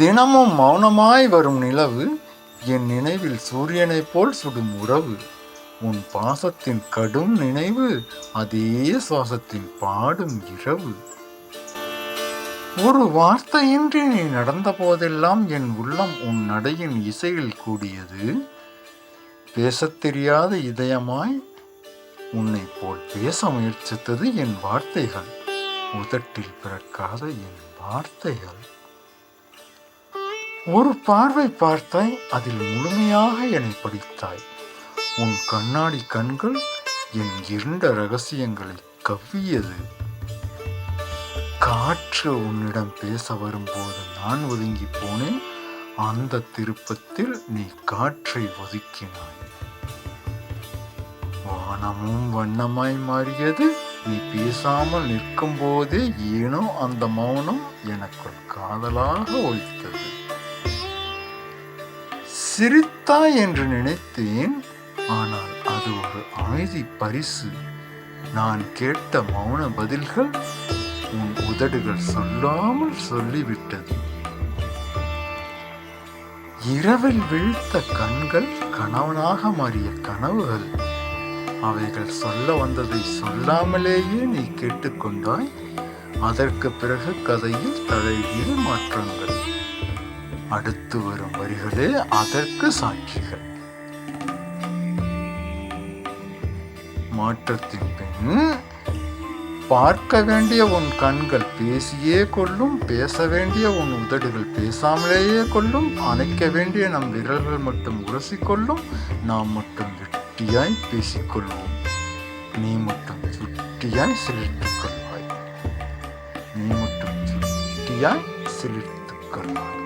தினமும் மௌனமாய் வரும் நிலவு என் நினைவில் சூரியனைப் போல் சுடும் உறவு. உன் பாசத்தின் கடும் நினைவு அதே சுவாசத்தில் பாடும் இரவு. ஒரு வார்த்தையின்றி நீ நடந்த போதெல்லாம் என் உள்ளம் உன் நடையின் இசையில் கூடியது. பேசத் தெரியாத இதயமாய் உன்னை போல் பேச முயற்சித்தது என் வார்த்தைகள். உதட்டில் பிறக்காத என் வார்த்தைகள். ஒரு பார்வை பார்த்தாய் அதில் முழுமையாக என்னை படித்தாய். உன் கண்ணாடி கண்கள் என் இருண்ட ரகசியங்களை கவ்வியது. காற்று உன்னிடம் பேச வரும்போது நான் ஒதுங்கி போனேன். அந்த திருப்பத்தில் நீ காற்றை ஒதுக்கினாய். வானமும் வண்ணமாய் மாறியது. நீ பேசாமல் நிற்கும் போதே ஏனோ அந்த மௌனம் எனக்குள் காதலாக ஒழித்தது சிரித்தாய் என்று நினைத்தேன். ஆனால் அது ஒரு அமைதி பரிசு. நான் கேட்ட மௌன பதில்கள் உன் உதடுகள் சொல்லாமல் சொல்லிவிட்டது. இரவில் விழித்த கண்கள் கணவனாக மாறிய கனவுகள். அவைகள் சொல்ல வந்ததை சொல்லாமலேயே நீ கேட்டுக்கொண்டாய். அதற்கு பிறகு கதையில் தலைகீழ் மாற்றங்கள். அடுத்து வரும் வரிகளே அதற்கு சாட்சிகள். மாற்றத்தின் பின் பார்க்க வேண்டிய உன் கண்கள் பேசியே கொள்ளும் பேச வேண்டிய உன் உதடுகள் பேசாமலேயே கொள்ளும் அணைக்க வேண்டிய நம் விரல்கள் மட்டும் உரசிக்கொள்ளும் நாம் மட்டும் வெட்டியாய் பேசிக்கொள்வோம். நீ மட்டும் சுட்டியாய் சிலிர்த்துக் கொள்வாய். நீ மட்டும் சுட்டியாய் சிலிர்த்துக் கொள்வாய்.